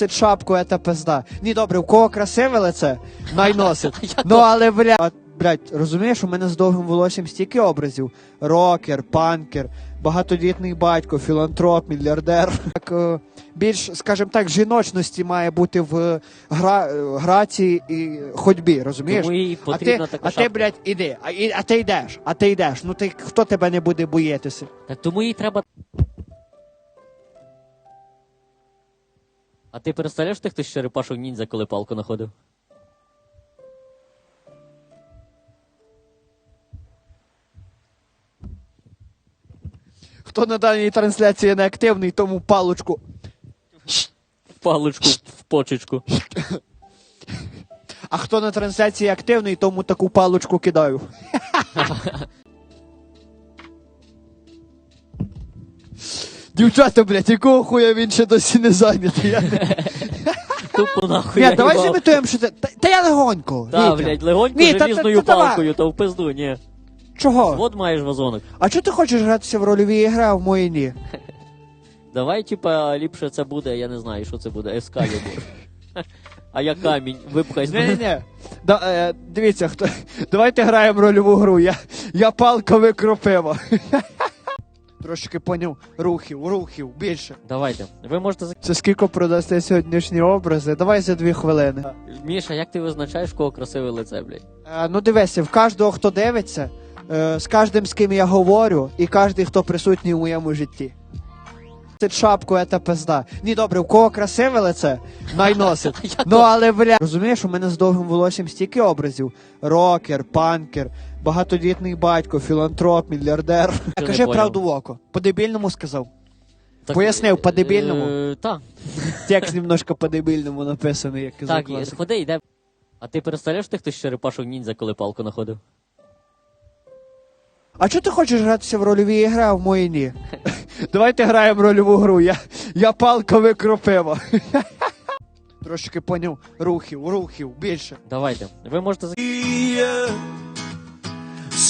Носить шапку, это пизда. Ні, добре, у кого красиве лице, най носить. ну але бля. От, блядь, розумієш, у мене з довгим волоссям стільки образів: рокер, панкер, багатодітний батько, філантроп, мільярдер. Так, е, більш, скажімо так, жіночності має бути в гра, е, грації і ходьбі, розумієш? Тому їй А ти, потрібна така а ти, шапка. блядь, іди, а, і, а ти йдеш, а ти йдеш. Ну ти хто тебе не буде боятися? Так тому їй треба. А ти представляєш тих, хто з черепашок ніндзя, коли палку знаходив? Хто на даній трансляції не активний, тому палочку. Паличку в почечку. А хто на трансляції активний, тому таку палочку кидаю. Дівчата, блядь, якого хуя він ще досі не зайнятий? Я... не- Тупо нахуй. Ні, давай їбав. зімітуємо, що ти. Та, та я легонько. Та, Вітя. блядь, легонько Ні, та- та- желізною та давай. палкою, та в пизду, ні. Чого? От маєш вазонок. А чого ти хочеш гратися в рольові ігри, а в моїй ні? Давай, типа, ліпше це буде, я не знаю, що це буде, ескалібур. А я камінь, випхай з мене. ні. Да, е, дивіться, хто. Давайте граємо рольову гру. Я, я палка викропива. Трошки поняв рухів, рухів, більше. Давайте. Ви можете зак... Це скільки продасте сьогоднішні образи? Давай за дві хвилини. Міша, як ти визначаєш, в кого красиве лице, блядь? Е, ну дивися, в кожного, хто дивиться, е, з кожним, з ким я говорю, і кожен, хто присутній у моєму житті. Носить шапку, це пизда. Ні, добре, у кого красиве лице, най носить. ну але бля. Розумієш, у мене з довгим волоссям стільки образів: рокер, панкер, багатодітний батько, філантроп, мільярдер. не Кажи правду в око. По-дебільному сказав. Пояснив, по-дебільному? Е, Так, Текст немножко по-дебільному написаний, як і так, заклад. ходи, йде. А ти представляєш тих, хто черепашок ніндзя, коли палку знаходив? А чого ти хочеш гратися в рольові ігри, а в моїй ні? Давайте граємо рольову гру. Я, я палка викропива. Трошки поняв рухів, рухів, більше. Давайте. Ви можете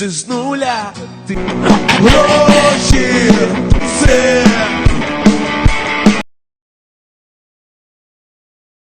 з нуля ти гроші це